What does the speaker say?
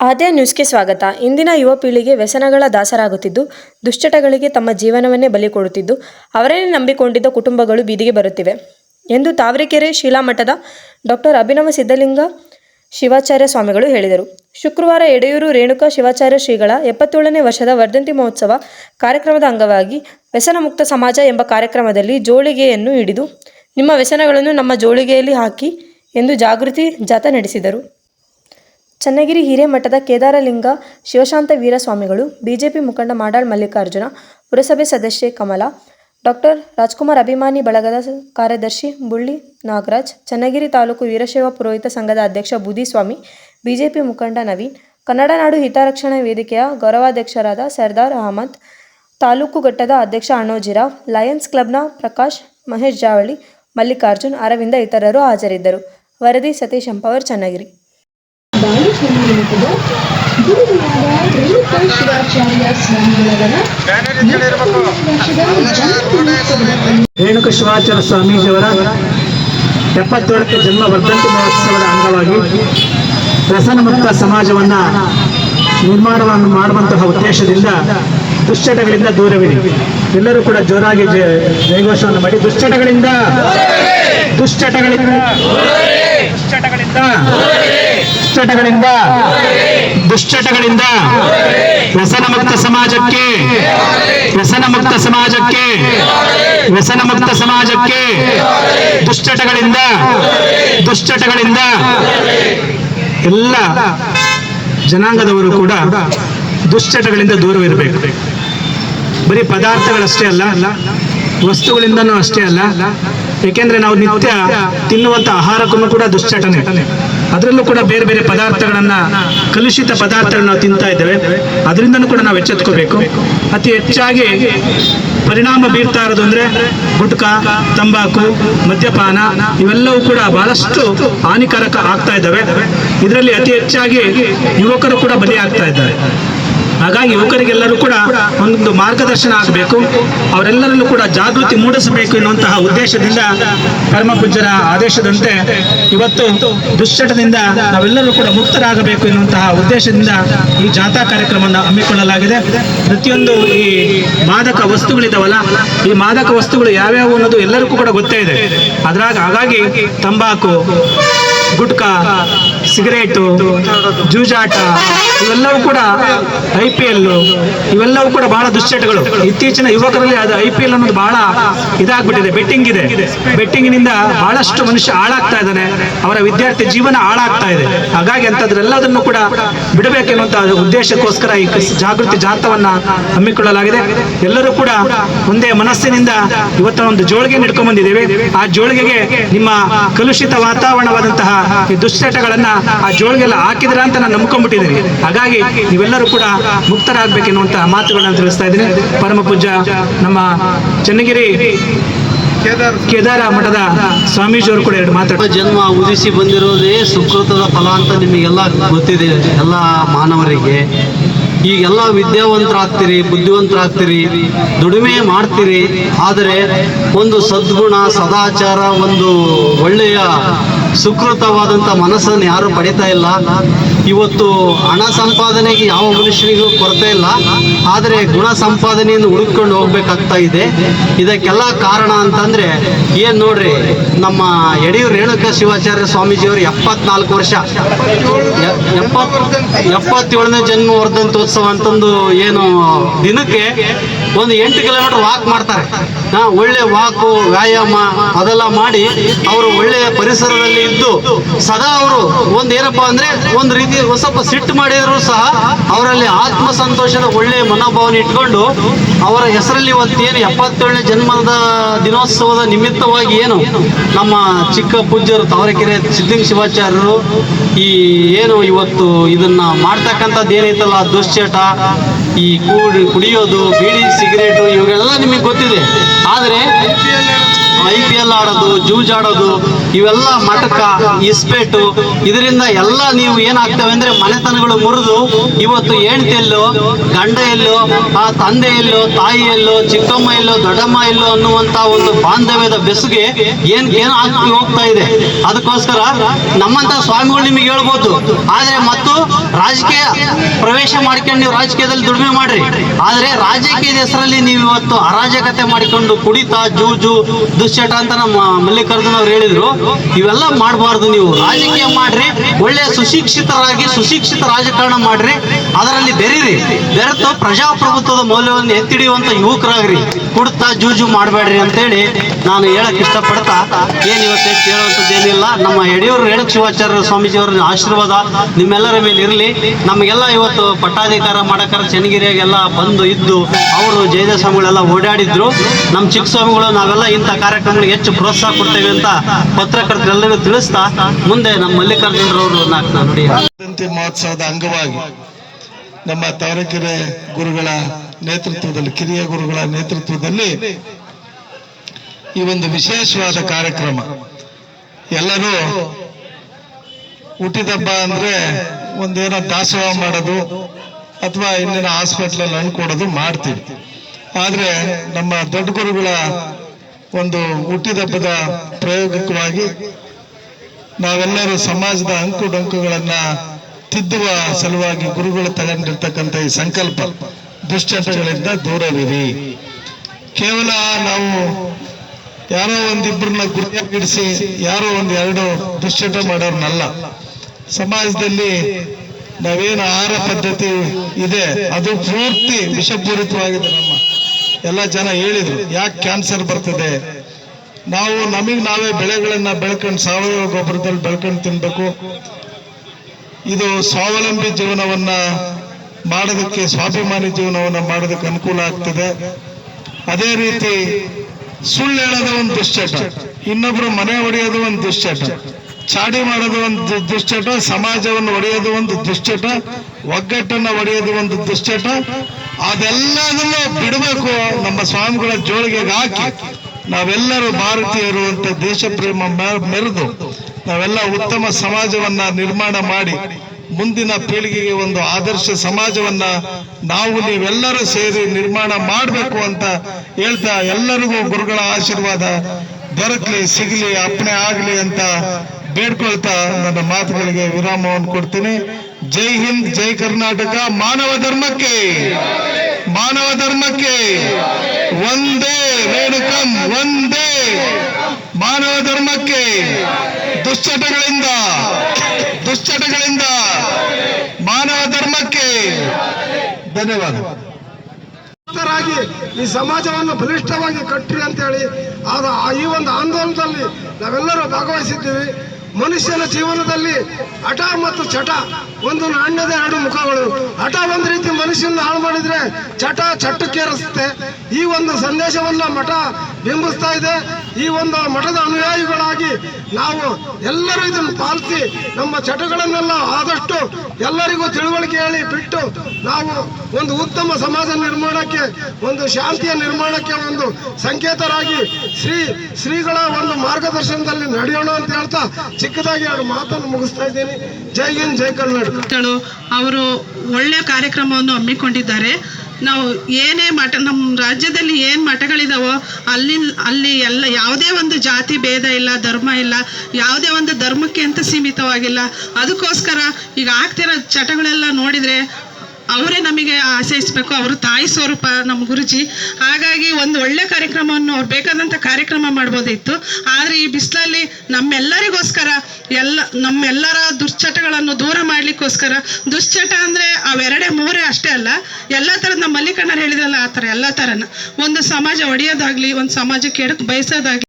ಆದ್ಯ ನ್ಯೂಸ್ಗೆ ಸ್ವಾಗತ. ಇಂದಿನ ಯುವ ಪೀಳಿಗೆ ವ್ಯಸನಗಳ ದಾಸರಾಗುತ್ತಿದ್ದು, ದುಶ್ಚಟಗಳಿಗೆ ತಮ್ಮ ಜೀವನವನ್ನೇ ಬಲಿ ಕೊಡುತ್ತಿದ್ದು ಅವರನ್ನೇ ನಂಬಿಕೊಂಡಿದ್ದ ಕುಟುಂಬಗಳು ಬೀದಿಗೆ ಬರುತ್ತಿವೆ. ಎಂದು ತಾವರೆಕೆರೆ ಶೀಲಾಮಠದ ಡಾಕ್ಟರ್ ಅಭಿನವ ಸಿದ್ಧಲಿಂಗ ಶಿವಾಚಾರ್ಯ ಸ್ವಾಮಿಗಳು ಹೇಳಿದರು. ಶುಕ್ರವಾರ ಎಡೆಯೂರು ರೇಣುಕಾ ಶಿವಾಚಾರ್ಯ ಶ್ರೀಗಳ ಎಪ್ಪತ್ತೇಳನೇ ವರ್ಷದ ವರ್ಧಂತಿ ಮಹೋತ್ಸವ ಕಾರ್ಯಕ್ರಮದ ಅಂಗವಾಗಿ ವ್ಯಸನ ಮುಕ್ತ ಸಮಾಜ ಎಂಬ ಕಾರ್ಯಕ್ರಮದಲ್ಲಿ ಜೋಳಿಗೆಯನ್ನು ಹಿಡಿದು, ನಿಮ್ಮ ವ್ಯಸನಗಳನ್ನು ನಮ್ಮ ಜೋಳಿಗೆಯಲ್ಲಿ ಹಾಕಿ ಎಂದು ಜಾಗೃತಿ ಜಾಥಾ ನಡೆಸಿದರು. ಚನ್ನಗಿರಿ ಹಿರೇಮಠದ ಕೇದಾರಲಿಂಗ ಶಿವಶಾಂತ ವೀರಸ್ವಾಮಿಗಳು, ಬಿಜೆಪಿ ಮುಖಂಡ ಮಾಡಾಳ್ ಮಲ್ಲಿಕಾರ್ಜುನ, ಪುರಸಭೆ ಸದಸ್ಯೆ ಕಮಲಾ, ಡಾಕ್ಟರ್ ರಾಜ್ಕುಮಾರ್ ಅಭಿಮಾನಿ ಬಳಗದ ಕಾರ್ಯದರ್ಶಿ ಬುಳ್ಳಿ ನಾಗರಾಜ್, ಚನ್ನಗಿರಿ ತಾಲೂಕು ವೀರಶೈವ ಪುರೋಹಿತ ಸಂಘದ ಅಧ್ಯಕ್ಷ ಬುದಿಸ್ವಾಮಿ ಬಿಜೆಪಿ ಮುಖಂಡ ನವೀನ್, ಕನ್ನಡ ನಾಡು ಹಿತರಕ್ಷಣಾ ವೇದಿಕೆಯ ಗೌರವಾಧ್ಯಕ್ಷರಾದ ಸರ್ದಾರ್ ಅಹಮದ್, ತಾಲೂಕು ಘಟ್ಟದ ಅಧ್ಯಕ್ಷ ಅಣ್ಣೋಜಿರಾವ್, ಲಯನ್ಸ್ ಕ್ಲಬ್ನ ಪ್ರಕಾಶ್ ಮಹೇಶ್ ಜಾವಳಿ, ಮಲ್ಲಿಕಾರ್ಜುನ್, ಅರವಿಂದ ಇತರರು ಹಾಜರಿದ್ದರು. ವರದಿ ಸತೀಶ್ ಎಂಪವರ್, ಚನ್ನಗಿರಿ. ಬಾಳೆಹೊನ್ನೂರು ಮಠದ ಗುರುಗಳಾದ ರೇಣುಕಾ ಶಿವಾಚಾರ್ಯ ಸ್ವಾಮಿಗಳವರ ರೇಣುಕ ಶಿವಾಚಾರ್ಯ ಸ್ವಾಮೀಜಿಯವರ ಎಪ್ಪತ್ತೇಳಕ್ಕೆ ಜನ್ಮ ವರ್ಧಂತಿ ಮಹೋತ್ಸವದ ಅಂಗವಾಗಿ ವ್ಯಸನ ಮುಕ್ತ ಸಮಾಜವನ್ನ ನಿರ್ಮಾಣವನ್ನು ಮಾಡುವಂತಹ ಉದ್ದೇಶದಿಂದ ದುಶ್ಚಟಗಳಿಂದ ದೂರವಿರಿ. ಎಲ್ಲರೂ ಕೂಡ ಜೋರಾಗಿ ಜಯ ಜಯಘೋಷವನ್ನು ಮಾಡಿ. ದುಶ್ಚಟಗಳಿಂದ ದುಶ್ಚಟಗಳಿಂದ ದುಶ್ಚಟಗಳಿಂದ ದುಶ್ಚಟಗಳಿಂದ? ದುಶ್ಚಟಗಳಿಂದ? ವ್ಯಸನ ಮುಕ್ತ ಸಮಾಜಕ್ಕೆ? ವ್ಯಸನ ಮುಕ್ತ ಸಮಾಜಕ್ಕೆ? ವ್ಯಸನ ಮುಕ್ತ ಸಮಾಜಕ್ಕೆ? ದುಶ್ಚಟಗಳಿಂದ? ದುಶ್ಚಟಗಳಿಂದ? ಎಲ್ಲ ಜನಾಂಗದವರು ಕೂಡ ದುಶ್ಚಟಗಳಿಂದ ದೂರವಿರಬೇಕು. ಬರೀ ಪದಾರ್ಥಗಳಷ್ಟೇ ಅಲ್ಲ, ವಸ್ತುಗಳಿಂದನೂ ಅಷ್ಟೇ ಅಲ್ಲ, ಏಕೆಂದ್ರೆ ನಾವು ನಿತ್ಯ ತಿನ್ನುವಂತ ಆಹಾರಕ್ಕೂ ಕೂಡ ದುಶ್ಚಟನೆ. ಅದರಲ್ಲೂ ಕೂಡ ಬೇರೆ ಬೇರೆ ಪದಾರ್ಥಗಳನ್ನ ಕಲುಷಿತ ಪದಾರ್ಥಗಳನ್ನ ನಾವು ತಿಂತಾ ಇದ್ದೇವೆ. ಅದರಿಂದನೂ ಕೂಡ ನಾವು ಎಚ್ಚೆತ್ಕೋಬೇಕು. ಅತಿ ಹೆಚ್ಚಾಗಿ ಪರಿಣಾಮ ಬೀರ್ತಾ ಇರೋದು ಅಂದ್ರೆ ಗುಟ್ಕಾ, ತಂಬಾಕು, ಮದ್ಯಪಾನ ಇವೆಲ್ಲವೂ ಕೂಡ ಬಹಳಷ್ಟು ಹಾನಿಕಾರಕ ಆಗ್ತಾ ಇದ್ದಾವೆ. ಇದರಲ್ಲಿ ಅತಿ ಹೆಚ್ಚಾಗಿ ಯುವಕರು ಕೂಡ ಬಲಿಯಾಗ್ತಾ ಇದ್ದಾರೆ. ಹಾಗಾಗಿ ಯುವಕರಿಗೆಲ್ಲರೂ ಕೂಡ ಒಂದು ಮಾರ್ಗದರ್ಶನ ಆಗಬೇಕು. ಅವರೆಲ್ಲರಲ್ಲೂ ಕೂಡ ಜಾಗೃತಿ ಮೂಡಿಸಬೇಕು ಎನ್ನುವಂತಹ ಉದ್ದೇಶದಿಂದ ಪರಮ ಪೂಜ್ಯರ ಆದೇಶದಂತೆ ಇವತ್ತು ದುಶ್ಚಟದಿಂದ ನಾವೆಲ್ಲರೂ ಕೂಡ ಮುಕ್ತರಾಗಬೇಕು ಎನ್ನುವಂತಹ ಉದ್ದೇಶದಿಂದ ಈ ಜಾಥಾ ಕಾರ್ಯಕ್ರಮವನ್ನು ಹಮ್ಮಿಕೊಳ್ಳಲಾಗಿದೆ. ಪ್ರತಿಯೊಂದು ಈ ಮಾದಕ ವಸ್ತುಗಳಿದಾವಲ್ಲ, ಈ ಮಾದಕ ವಸ್ತುಗಳು ಯಾವ್ಯಾವು ಅನ್ನೋದು ಎಲ್ಲರಿಗೂ ಕೂಡ ಗೊತ್ತೇ ಇದೆ. ಅದ್ರಾಗ ಹಾಗಾಗಿ ತಂಬಾಕು, ಗುಟ್ಕಾ ಸಿಗರೇಟು, ಜೂಜಾಟ, ಇವೆಲ್ಲವೂ ಕೂಡ ಐ ಪಿ ಎಲ್, ಇವೆಲ್ಲವೂ ಕೂಡ ಬಹಳ ದುಶ್ಚಟಗಳು. ಇತ್ತೀಚಿನ ಯುವಕರಲ್ಲಿ ಅದು ಐ ಪಿ ಎಲ್ ಅನ್ನೋದು ಬಹಳ ಇದಾಗ್ಬಿಟ್ಟಿದೆ, ಬೆಟ್ಟಿಂಗ್ ಇದೆ. ಬೆಟ್ಟಿಂಗಿನಿಂದ ಬಹಳಷ್ಟು ಮನುಷ್ಯ ಹಾಳಾಗ್ತಾ ಇದ್ದಾನೆ, ಅವರ ವಿದ್ಯಾರ್ಥಿ ಜೀವನ ಹಾಳಾಗ್ತಾ ಇದೆ. ಹಾಗಾಗಿ ಅಂತದ್ರೆಲ್ಲದನ್ನು ಕೂಡ ಬಿಡಬೇಕೆನ್ನುವಂತ ಉದ್ದೇಶಕ್ಕೋಸ್ಕರ ಈ ಜಾಗೃತಿ ಜಾಥವನ್ನ ಹಮ್ಮಿಕೊಳ್ಳಲಾಗಿದೆ. ಎಲ್ಲರೂ ಕೂಡ ಒಂದೇ ಮನಸ್ಸಿನಿಂದ ಇವತ್ತಿನ ಒಂದು ಜೋಳಿಗೆ ಹಿಡ್ಕೊಂಡ್ ಬಂದಿದ್ದೇವೆ. ಆ ಜೋಳಿಗೆಗೆ ನಿಮ್ಮ ಕಲುಷಿತ ವಾತಾವರಣವಾದಂತಹ ಈ ದುಶ್ಚಟಗಳನ್ನ ಆ ಜೋಳಿಗೆಲ್ಲ ಹಾಕಿದ್ರ ಅಂತ ನಾನು ನಂಬ್ಕೊಂಡ್ಬಿಟ್ಟಿದ್ದೀನಿ. ಹಾಗಾಗಿ ನೀವೆಲ್ಲರೂ ಕೂಡ ಮುಕ್ತರಾಗಬೇಕೆನ್ನುವಂತಹ ಮಾತುಗಳನ್ನ ತಿಳಿಸ್ತಾ ಇದ್ದೀನಿ. ಪರಮ ಪೂಜ್ಯ ನಮ್ಮ ಚನ್ನಗಿರಿ ಕೇದಾರ ಮಠದ ಸ್ವಾಮೀಜಿಯವರು ಕೂಡ ಎರಡು ಮಾತ್ರ ಜನ್ಮ ಉದಿಸಿ ಬಂದಿರೋದೇ ಸುಕೃತದ ಫಲ ಅಂತ ನಿಮಗೆಲ್ಲ ಗೊತ್ತಿದೆ, ಎಲ್ಲ ಮಾನವರಿಗೆ. ಈಗೆಲ್ಲ ವಿದ್ಯಾವಂತರಾಗ್ತೀರಿ, ಬುದ್ಧಿವಂತರಾಗ್ತೀರಿ, ದುಡಿಮೆ ಮಾಡ್ತೀರಿ. ಆದರೆ ಒಂದು ಸದ್ಗುಣ, ಸದಾಚಾರ, ಒಂದು ಒಳ್ಳೆಯ ಸುಕೃತವಾದಂಥ ಮನಸ್ಸನ್ನು ಯಾರು ಪಡಿತಾ ಇಲ್ಲ. ಇವತ್ತು ಹಣ ಸಂಪಾದನೆಗೆ ಯಾವ ಮನುಷ್ಯನಿಗೂ ಕೊರತೆ ಇಲ್ಲ. ಆದರೆ ಗುಣ ಸಂಪಾದನೆಯನ್ನು ಹುಡುಕೊಂಡು ಹೋಗ್ಬೇಕಾಗ್ತಾ ಇದೆ. ಇದಕ್ಕೆಲ್ಲ ಕಾರಣ ಅಂತಂದ್ರೆ, ಏನ್ ನೋಡ್ರಿ, ನಮ್ಮ ಯಡಿಯೂರು ರೇಣುಕ ಶಿವಾಚಾರ್ಯ ಸ್ವಾಮೀಜಿಯವರು ಎಪ್ಪತ್ನಾಲ್ಕು ವರ್ಷ ಎಪ್ಪತ್ತೇಳನೇ ಜನ್ಮ ವರ್ಧಂತೋತ್ಸವ ಅಂತಂದು ಏನು ದಿನಕ್ಕೆ ಒಂದು ಎಂಟು ಕಿಲೋಮೀಟರ್ ವಾಕ್ ಮಾಡ್ತಾರೆ. ಒಳ್ಳೆ ವಾಕು, ವ್ಯಾಯಾಮ ಅದೆಲ್ಲ ಮಾಡಿ ಅವರು ಒಳ್ಳೆಯ ಪರಿಸರದಲ್ಲಿ ಇದ್ದು ಸದಾ ಅವರು ಒಂದು ಏನಪ್ಪ ಅಂದ್ರೆ ಒಂದು ರೀತಿ ಸ್ವಲ್ಪ ಸಿಟ್ಟು ಮಾಡಿದ್ರು ಸಹ ಅವರಲ್ಲಿ ಆತ್ಮ ಸಂತೋಷದ ಒಳ್ಳೆಯ ಮನೋಭಾವನೆ ಇಟ್ಕೊಂಡು ಅವರ ಹೆಸರಲ್ಲಿ ಇವತ್ತೇನು ಎಪ್ಪತ್ತೇಳನೇ ಜನ್ಮದ ದಿನೋತ್ಸವದ ನಿಮಿತ್ತವಾಗಿ ಏನು ನಮ್ಮ ಚಿಕ್ಕ ಪೂಜ್ಯರು ತಾವರೆಕೆರೆ ಸಿದ್ಧಿಂಗ ಶಿವಾಚಾರ್ಯರು ಈ ಏನು ಇವತ್ತು ಇದನ್ನ ಮಾಡ್ತಕ್ಕಂಥದ್ದು ಏನೈತಲ್ಲ ದುಶ್ಚಟ ಈ ಕೂಡಿ ಕುಡಿಯೋದು ಬೀಡಿ ಸಿಗರೇಟು ಇವುಗಳೆಲ್ಲ ನಿಮಗೆ ಗೊತ್ತಿದೆ. ಆದರೆ ಐ ಪಿ ಎಲ್ ಆಡೋದು ಜೂಜಾಡೋದು ಇವೆಲ್ಲ ಮಟಕ ಇಸ್ಪೇಟು, ಇದರಿಂದ ಎಲ್ಲ ನೀವು ಏನಾಗ್ತವೆ ಅಂದರೆ ಮನೆತನಗಳು ಮುರಿದು ಇವತ್ತು ಹೆಂಡತಿಯಲ್ಲೋ ಗಂಡ ಎಲ್ಲೋ ಆ ತಂದೆ ಎಲ್ಲೋ ತಾಯಿ ಎಲ್ಲೋ ಚಿಕ್ಕಮ್ಮ ಎಲ್ಲೋ ದೊಡ್ಡಮ್ಮ ಎಲ್ಲೋ ಅನ್ನುವಂತ ಒಂದು ಬಾಂಧವ್ಯದ ಬೆಸುಗೆ ಏನ್ ಏನ್ ಆಗ್ತಿ ಹೋಗ್ತಾ ಇದೆ. ಅದಕ್ಕೋಸ್ಕರ ನಮ್ಮಂತ ಸ್ವಾಮಿಗಳು ನಿಮಗೆ ಹೇಳ್ಬೋದು. ಆದರೆ ಮತ್ತು ರಾಜಕೀಯ ಪ್ರವೇಶ ಮಾಡ್ಕೊಂಡು ನೀವು ರಾಜಕೀಯದಲ್ಲಿ ದುಡಿಮೆ ಮಾಡ್ರಿ. ಆದರೆ ರಾಜಕೀಯದ ಹೆಸರಲ್ಲಿ ನೀವು ಇವತ್ತು ಅರಾಜಕತೆ ಮಾಡಿಕೊಂಡು ಕುಡಿತಾ, ಜೂಜು ದುಶ್ಚಟ ಅಂತ ನಮ್ಮ ಮಲ್ಲಿಕಾರ್ಜುನ್ ಅವ್ರು ಹೇಳಿದ್ರು. ಇವೆಲ್ಲ ಮಾಡಬಾರ್ದು ನೀವು. ರಾಜಕೀಯ ಮಾಡ್ರಿ, ಒಳ್ಳೆ ಸುಶಿಕ್ಷಿತರಾಗಿ ಸುಶಿಕ್ಷಿತ ರಾಜಕಾರಣ ಮಾಡ್ರಿ. ಅದರಲ್ಲಿ ಬೆರೀರಿ. ಬೆರೆತು ಪ್ರಜಾಪ್ರಭುತ್ವದ ಮೌಲ್ಯವನ್ನು ಎತ್ತಿಡಿಯುವಂತ ಯುವಕರಾಗ್ರಿ. ಕುಡ್ತಾ ಜೂಜು ಮಾಡಬೇಡ್ರಿ ಅಂತೇಳಿ ನಾನು ಹೇಳಕ್ ಇಷ್ಟಪಡ್ತಾ, ಏನು ಇವತ್ತು ಕೇಳುವಂಥದ್ದೇನಿಲ್ಲ ನಮ್ಮ ಯಡಿಯೂರು ರೇಣುಕ ಶಿವಾಚಾರ್ಯ ಸ್ವಾಮೀಜಿಯವರ ಆಶೀರ್ವಾದ ನಿಮ್ಮೆಲ್ಲರ ಮೇಲೆ ಇರಲಿ. ನಮಗೆಲ್ಲ ಇವತ್ತು ಪಟ್ಟಾಧಿಕಾರ ಮಾಡಕಾರ ಚನ್ನಗಿರಿಯಾಗೆಲ್ಲ ಬಂದು ಇದ್ದು, ಅವರು ಜಯದೇವ ಸ್ವಾಮಿಗಳೆಲ್ಲ ಓಡಾಡಿದ್ರು. ನಮ್ಮ ಚಿಕ್ಕ ಸ್ವಾಮಿಗಳು ನಾವೆಲ್ಲ ಇಂಥ ಕಾರ್ಯಕ್ರಮಗಳಿಗೆ ಹೆಚ್ಚು ಪ್ರೋತ್ಸಾಹ ಕೊಡ್ತೇವೆ ಅಂತ ಪತ್ರಕರ್ತರೆಲ್ಲರಿಗೂ ತಿಳಿಸ್ತಾ ಮುಂದೆ ನಮ್ಮ ಮಲ್ಲಿಕಾರ್ಜುನರವರು ನಾಲ್ಕು ನುಡಿ. ಮಹೋತ್ಸವದ ಅಂಗವಾಗಿ ನಮ್ಮ ತಾರಕೆರೆ ಗುರುಗಳ ನೇತೃತ್ವದಲ್ಲಿ, ಕಿರಿಯ ಗುರುಗಳ ನೇತೃತ್ವದಲ್ಲಿ ಈ ಒಂದು ವಿಶೇಷವಾದ ಕಾರ್ಯಕ್ರಮ. ಎಲ್ಲರೂ ಹುಟ್ಟಿದಬ್ಬ ಅಂದ್ರೆ ಒಂದೇನೋ ದಾಸೋಹ ಮಾಡೋದು ಅಥವಾ ಇನ್ನೇನೋ ಹಾಸ್ಪಿಟ್ಲಲ್ಲಿ ಅನ್ಕೊಡೋದು ಮಾಡ್ತೀವಿ. ಆದ್ರೆ ನಮ್ಮ ದೊಡ್ಡ ಗುರುಗಳ ಒಂದು ಹುಟ್ಟಿದಬ್ಬದ ಪ್ರಯೋಗಕವಾಗಿ ನಾವೆಲ್ಲರೂ ಸಮಾಜದ ಅಂಕು ಡೊಂಕುಗಳನ್ನ ತಿದ್ದುವ ಸಲುವಾಗಿ ಗುರುಗಳು ತಗೊಂಡಿರ್ತಕ್ಕಂಥ ಈ ಸಂಕಲ್ಪ ದುಶ್ಚಟಗಳಿಂದ ದೂರವಿರಿ. ಕೇವಲ ನಾವು ಯಾರೋ ಒಂದಿಬ್ಬರನ್ನ ಗುರುತಿಸಿ, ಯಾರೋ ಒಂದ್ ಎರಡು ದುಶ್ಚಟ ಮಾಡೋರ್ನಲ್ಲ. ಸಮಾಜದಲ್ಲಿ ನಾವೇನು ಆಹಾರ ಪದ್ಧತಿ ಇದೆ, ಅದು ಪೂರ್ತಿ ವಿಷಪೂರಿತವಾಗಿದೆ ನಮ್ಮ ಎಲ್ಲ ಜನ ಹೇಳಿದ್ರು, ಯಾಕೆ ಕ್ಯಾನ್ಸರ್ ಬರ್ತದೆ? ನಾವು ನಮಗೆ ನಾವೇ ಬೆಳೆಗಳನ್ನ ಬೆಳ್ಕೊಂಡು ಸಾವಯವ ಗೊಬ್ಬರದಲ್ಲಿ ಬೆಳ್ಕೊಂಡು ತಿನ್ಬೇಕು. ಇದು ಸ್ವಾವಲಂಬಿ ಜೀವನವನ್ನ ಮಾಡೋದಕ್ಕೆ, ಸ್ವಾಭಿಮಾನಿ ಜೀವನವನ್ನ ಮಾಡೋದಕ್ಕೆ ಅನುಕೂಲ ಆಗ್ತದೆ. ಅದೇ ರೀತಿ ಸುಳ್ಳು ಹೇಳೋದು ಒಂದು ದುಶ್ಚಟ. ಇನ್ನೊಬ್ರು ಮನೆ ಹೊಡೆಯೋದು ಒಂದು ದುಶ್ಚಟ. ಚಾಡಿ ಮಾಡೋದು ಒಂದು ದುಶ್ಚಟ, ಸಮಾಜವನ್ನು ಒಡೆಯೋದು ಒಂದು ದುಶ್ಚಟ, ಒಗ್ಗಟ್ಟನ್ನು ಒಡೆಯೋದು ಒಂದು ದುಶ್ಚಟ. ಅದೆಲ್ಲದನ್ನು ಬಿಡಬೇಕು ನಮ್ಮ ಸ್ವಾಮಿಗಳ ಜೋಳಿಗೆಗೆ ಹಾಕಿ. ನಾವೆಲ್ಲರೂ ಭಾರತೀಯರು ಅಂತ ದೇಶ ಪ್ರೇಮ ಮೆರೆದು ನಾವೆಲ್ಲ ಉತ್ತಮ ಸಮಾಜವನ್ನ ನಿರ್ಮಾಣ ಮಾಡಿ, ಮುಂದಿನ ಪೀಳಿಗೆಗೆ ಒಂದು ಆದರ್ಶ ಸಮಾಜವನ್ನ ನಾವು ನೀವೆಲ್ಲರೂ ಸೇರಿ ನಿರ್ಮಾಣ ಮಾಡಬೇಕು ಅಂತ ಹೇಳ್ತಾ ಎಲ್ಲರಿಗೂ ಗುರುಗಳ ಆಶೀರ್ವಾದ. ದೊರಕಲಿ ಸಿಗಲಿ, ಅಪ್ಪಣೆ ಆಗಲಿ ಅಂತ ಬೇಡ್ಕೊಳ್ತಾ ನನ್ನ ಮಾತುಗಳಿಗೆ ವಿರಾಮವನ್ನು ಕೊಡ್ತೀನಿ. ಜೈ ಹಿಂದ್, ಜೈ ಕರ್ನಾಟಕ, ಮಾನವ ಧರ್ಮಕ್ಕೆ ಮಾನವ ಧರ್ಮಕ್ಕೆ, ಒಂದೇ ರೇಣುಕಂ, ಒಂದೇ ಮಾನವ ಧರ್ಮಕ್ಕೆ, ದುಶ್ಚಟಗಳಿಂದ ದುಶ್ಚಟಗಳಿಂದ ಮಾನವ ಧರ್ಮಕ್ಕೆ ಧನ್ಯವಾದ ರಾಗಿ ಈ ಸಮಾಜವನ್ನು ಬಲಿಷ್ಠವಾಗಿ ಕಟ್ಟಿರಿ ಅಂತೇಳಿ ಆದ ಈ ಒಂದು ಆಂದೋಲನದಲ್ಲಿ ನಾವೆಲ್ಲರೂ ಭಾಗವಹಿಸಿದ್ದೀವಿ. ಮನುಷ್ಯನ ಜೀವನದಲ್ಲಿ ಹಠ ಮತ್ತು ಚಟ ಒಂದು ನಾಣ್ಯದ ಎರಡು ಮುಖಗಳು. ಹಠ ಒಂದು ರೀತಿ ಮನುಷ್ಯನ ಹಾಳು ಮಾಡಿದ್ರೆ ಚಟ ಚಟ್ಟಕ್ಕೇರಿಸುತ್ತೆ ಈ ಒಂದು ಸಂದೇಶವನ್ನ ಮಠ ಬಿಂಬಿಸ್ತಾ ಇದೆ. ಈ ಒಂದು ಮಠದ ಅನುಯಾಯಿಗಳಾಗಿ ನಾವು ಎಲ್ಲರೂ ಇದನ್ನು ಪಾಲಿಸಿ ನಮ್ಮ ಚಟಗಳನ್ನೆಲ್ಲ ಆದಷ್ಟು ಎಲ್ಲರಿಗೂ ತಿಳುವಳಿಕೆ ಹೇಳಿ ಬಿಟ್ಟು ನಾವು ಒಂದು ಉತ್ತಮ ಸಮಾಜ ನಿರ್ಮಾಣಕ್ಕೆ, ಒಂದು ಶಾಂತಿಯ ನಿರ್ಮಾಣಕ್ಕೆ ಒಂದು ಸಂಕೇತರಾಗಿ ಶ್ರೀ ಶ್ರೀಗಳ ಒಂದು ಮಾರ್ಗದರ್ಶನದಲ್ಲಿ ನಡೆಯೋಣ ಅಂತ ಹೇಳ್ತಾ ಚಿಕ್ಕದಾಗಿ ಎರಡು ಮಾತನ್ನು ಮುಗಿಸ್ತಾ ಇದ್ದೀನಿ. ಜೈ ಹಿಂದ್, ಜೈ ಗಳು ಅವರು ಒಳ್ಳೆಯ ಕಾರ್ಯಕ್ರಮವನ್ನು ಹಮ್ಮಿಕೊಂಡಿದ್ದಾರೆ. ನಾವು ಏನೇ ಮಠ, ನಮ್ಮ ರಾಜ್ಯದಲ್ಲಿ ಏನು ಮಠಗಳಿದಾವೋ ಅಲ್ಲಿ ಅಲ್ಲಿ ಎಲ್ಲ ಯಾವುದೇ ಒಂದು ಜಾತಿ ಭೇದ ಇಲ್ಲ, ಧರ್ಮ ಇಲ್ಲ, ಯಾವುದೇ ಒಂದು ಧರ್ಮಕ್ಕೆ ಅಂತ ಸೀಮಿತವಾಗಿಲ್ಲ. ಅದಕ್ಕೋಸ್ಕರ ಈಗ ಆಗ್ತಿರೋ ಚಟಗಳೆಲ್ಲ ನೋಡಿದರೆ ಅವರೇ ನಮಗೆ ಆಶಯಿಸಬೇಕು, ಅವರು ತಾಯಿ ಸ್ವರೂಪ ನಮ್ಮ ಗುರುಜಿ. ಹಾಗಾಗಿ ಒಂದು ಒಳ್ಳೆ ಕಾರ್ಯಕ್ರಮವನ್ನು ಅವ್ರು ಬೇಕಾದಂಥ ಕಾರ್ಯಕ್ರಮ ಮಾಡ್ಬೋದಿತ್ತು. ಆದರೆ ಈ ಬಿಸಿಲಲ್ಲಿ ನಮ್ಮೆಲ್ಲರಿಗೋಸ್ಕರ, ಎಲ್ಲ, ನಮ್ಮೆಲ್ಲರ ದುಶ್ಚಟಗಳನ್ನು ದೂರ ಮಾಡಲಿಕ್ಕೋಸ್ಕರ, ದುಶ್ಚಟ ಅಂದರೆ ಅವೆರಡೇ ಮೂರೇ ಅಷ್ಟೇ ಅಲ್ಲ, ಎಲ್ಲ ಥರದ ನಮ್ಮ ಮಲ್ಲಿಕಣ್ಣರು ಹೇಳಿದ್ರಲ್ಲ, ಆ ಥರ ಎಲ್ಲ ಥರನ ಒಂದು ಸಮಾಜ ಒಡೆಯೋದಾಗಲಿ, ಒಂದು ಸಮಾಜ ಕೆಡಕ್ಕೆ ಬಯಸೋದಾಗಲಿ